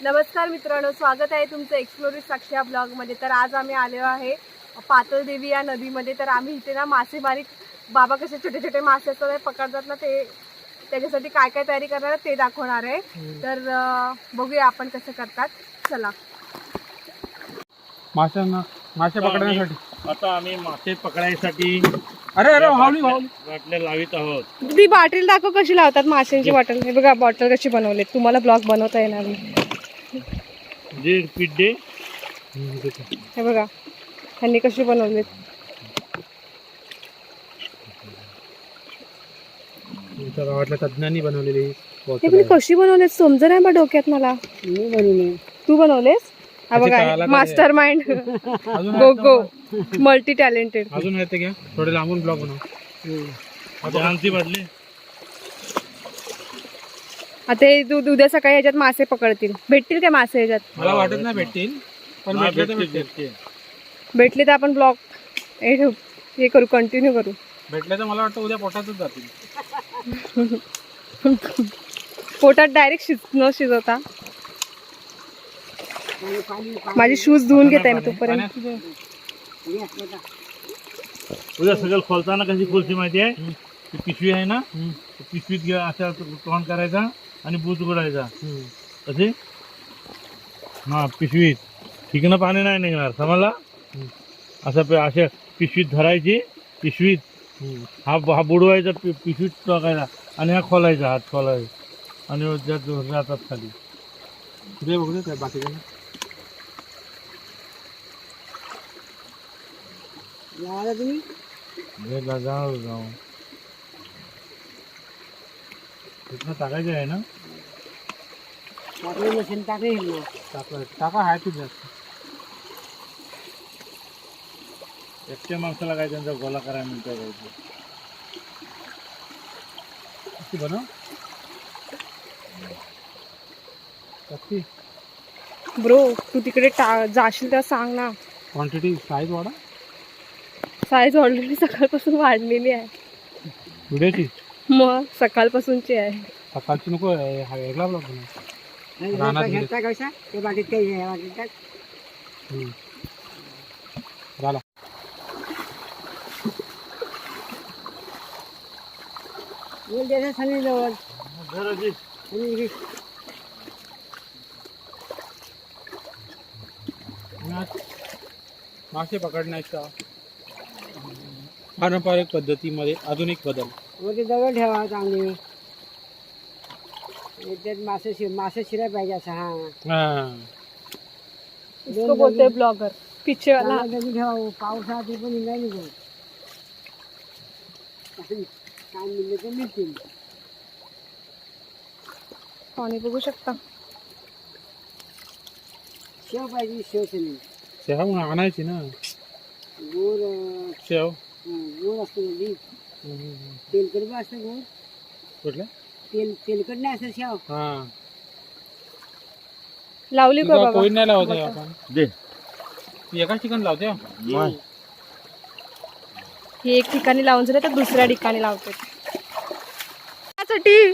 नमस्कार मित्रांनो स्वागत आहे तुमचं एक्सप्लोरिस साक्षी ब्लॉगमध्ये तर आज आम्ही आलेलो आहे पातळदेवी या नदीमध्ये. तर आम्ही इथे ना मासेमारी बाबा कसे छोटे छोटे मासे असतात पकडतात ना ते त्याच्यासाठी काय काय तयारी करणार आहे ते दाखवणार आहे. तर बघूया आपण कसं करतात. चला. माशांना मासे पकडण्यासाठी. आता आम्ही मासे पकडायसाठी अरे अरे बाटल्या लावित आहोत. ती बाटली दाखव कशी लावतात माशांची बॉटल हे बघा बॉटल कशी बनवली. तुम्हाला ब्लॉग बनवता येणार नाही. दे. हे बघा त्यांनी कशी बनवलीत? तज्ञांनी बनवलेली हे पण कशी बनवलेत? समज नाही बा डोक्यात मला. तू बनवलेस? हा बघा का mastermind go go multi talented अजून येते घ्या. थोडे लांबून ब्लॉग बनव. आता हे दु- उद्या सकाळी याच्यात मासे पकडतील. भेटतील काय मासे याच्यात मला वाटत नाही भेटतील पण भेटले तर भेटते, भेटतील. भेटले तर आपण ब्लॉग हे ठेवू हे करू कंटिन्यू करू. भेटले तर मला वाटतं उद्या पोटातच जातील. पोटात डायरेक्ट शिज न शिजवता. माझे शूज धुवून घेत आहे मी तोपर्यंत. उद्या सगळं खोलताना कशी खोलची माहिती आहे? ती पिशवी आहे ना? ती पिशवीत घ्या अशा तोंड करायचा. आणि बूज उघडायचा. कसे हा पिशवीत. ठिकणं पाणी नाही निघणार समजला. असं पे- अशा पिशवीत धरायची पिशवीत. हा हा बुडवायचा पि- पिशवीत टाकायचा आणि हा खोलायचा हात खोलायचा. आणि त्यात जातात खाली. दे बघू दे त्या बाकीच्या गेला जाऊ जाऊ. तिथनं टाकायचं आहे ना? टाका टाका आहे तू जास्त एकट्या माणसाला काय त्यांचा गोला करायला मिळतो पाहिजे किती बनव. कत्ती ब्रो तू तिकडे टा- जाशील तेव्हा सांग ना. क्वांटिटी साईज वाढा साईज ऑलरेडी सकाळपासून वाढलेली आहे. व्हिडिओची मग सकाळपासूनची आहे. सकाळची नको आहे, हा वेगळा ब्लॉग बनव. रानात गेले. हम्म. झाला. आणि आज मासे पकडण्याच्या पारंपरिक पद्धतीमध्ये आधुनिक बदल. वरती दगड ठेवा चांगली. त्यात मासे शि मासे शिराय पाहिजे असं हा. हा. इसको बोलते ब्लॉगर पिछे वाला. चांगला ठेवा पावसात ते पण नाही निघून काय मिळलं तर मिळतील. पाणी बघू शकता. शेव पाहिजे शेव मग आणायची ना. गोड शेव. हं, गोड असतो ती. तेलकट बी असतं गोड कुठलं? तेल तेलकट नाही असं शेव. हा. लावली का तुझा बाबा? कोणी नाही लावते आपण दे. एकाच ठिकाणी लावते? हा? ही एक ठिकाणी लावून झालं तर दुसऱ्या ठिकाणी लावते. त्यासाठी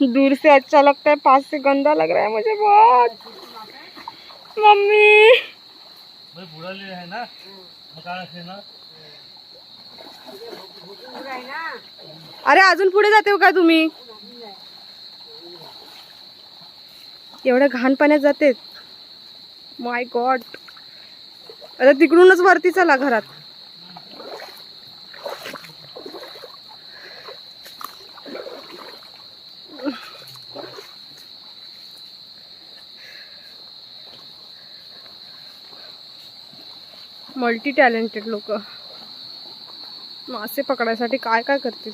दूर से अच्छा लगता है पास से गंदा लग रहा है मुझे बहुत. मम्मी. भाई बुडाले आहे ना? काय असेल ना? अरे अजून पुढे जाते हो का तुम्ही? एवढ्या घाण पाण्यात जाते. माय गॉड आता तिकडूनच वरती चला घरात. मल्टी टॅलेंटेड लोक मासे पकडायसाठी काय काय करतील?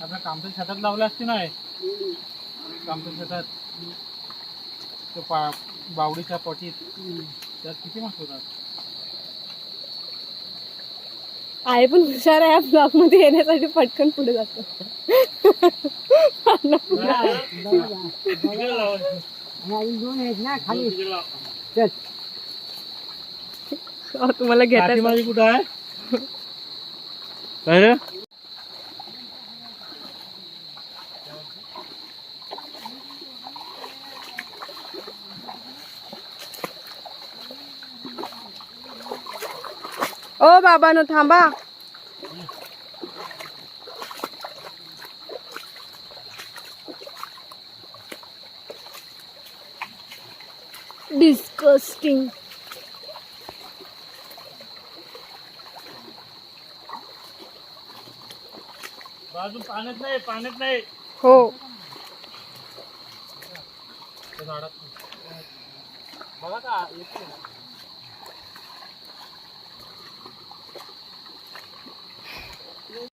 आपल्या कामच्या शेतात लावले असते ना कामच्या शेतात पा बावडीच्या पटीत. त्यात किती मस्त होतात. आहे पण हुशार आहे ब्लॉगमध्ये येण्यासाठी पटकन पुढे जातो. दोन आहेत ना खाली चल अहो, तुम्हाला घेता माझी कुठं आहे? काय रे? ओ बाबानो थांबा. डिस्कस्टिंग बाजू पाण्यात नाही पाण्यात नाही. हो. बघा का येते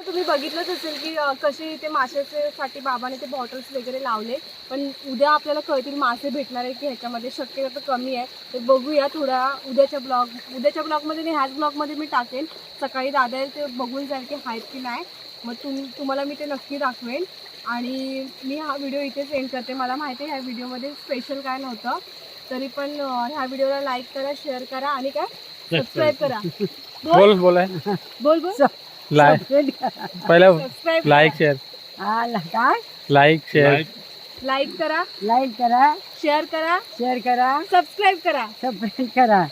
तुम्ही बघितलंच असेल की कसे ते माशासाठी बाबाने ते बॉटल्स वगैरे लावले. पण उद्या आपल्याला कळतील मासे भेटणार आहे की ह्याच्यामध्ये. शक्यता कमी आहे. ते बघूया थोडा उद्याच्या ब्लॉग उद्याच्या ब्लॉगमध्ये नाही ह्याच ब्लॉगमध्ये मी टाकेन. सकाळी दादा येईल ते बघून जाईल की आहेत की नाही. मग तुम तुम्हाला मी ते नक्की दाखवेन. आणि मी हा व्हिडिओ इथेच एंड करते. मला माहिती आहे ह्या व्हिडिओमध्ये स्पेशल काय नव्हतं. तरी पण ह्या व्हिडिओला लाईक करा शेअर करा आणि काय? सबस्क्राईब करा. बोल. बोलाय. बोल बोल. लाय पहिला सबस्क्राईब लाईक शेअर हा ला- काय? लाईक शेअर लाईक करा. लाईक करा. शेअर करा. शेअर करा. सबस्क्राईब करा. सबस्क्राईब करा.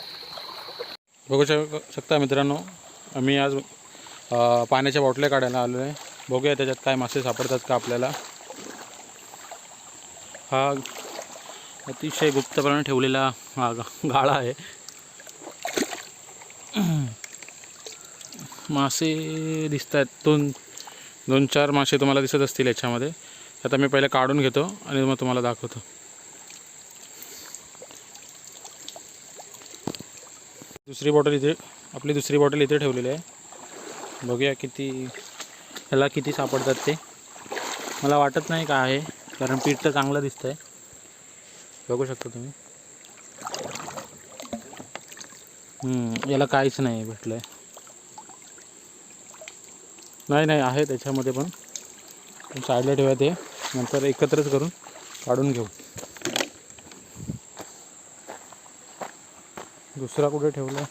बघू शक शकता मित्रांनो आम्ही आज अ, पाण्याच्या बाटल्या काढायला आलो आहे बघूया त्याच्यात काय मासे सापडतात का आपल्याला. हा अतिशय गुप्तपणे ठेवलेला हा गा- गाळा आहे. मासे दिसत आहेत दोन दोन चार मासे तुम्हाला दिसत असतील याच्यामध्ये. आता मी पहिले काढून घेतो आणि मग तुम्हाला दाखवतो. दुसरी बॉटल इथे आपली दुसरी बॉटल इथे ठेवलेली आहे. बघूया किती ह्याला किती सापडतात ते. मला वाटत नाही का आहे कारण पीठ तर चांगलं दिसतं आहे बघू शकता तुम्ही. याला काहीच नाही भेटलं आहे नाही नाही आहे त्याच्यामध्ये पण. साईडला ठेवा ते. नंतर एकत्रच करून काढून घेऊ. दुसरा कुठे ठेवला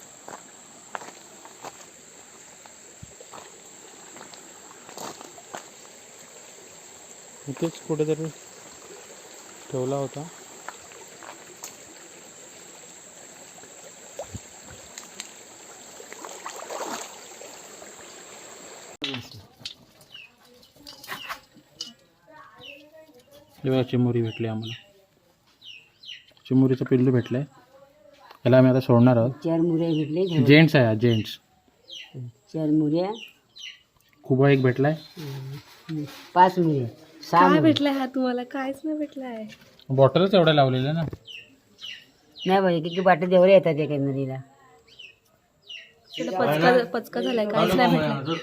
इथेच कुठेतरी ठेवला होता. हे बघा चिमुरी भेटली आम्हाला. चिमुरीचं पिल्लू भेटलं आहे याला आम्ही आता सोडणार आहोत. चार मुऱ्या भेटले. जेंट्स आहे हा जेंट्स. चार मुऱ्या कुबा एक भेटलाय. हम्म, पाच मुऱ्या सहा काय मुऱ्या. भेटलंय हा तुम्हाला? काहीच नाही भेटलंय. बॉटलच एवढ्या लावलेल्या ना. नाही पाहिजे की बाटल्या जेवढ्या येतात एका नदीला. पचका पचका झालाय काहीच नाही भेटलं.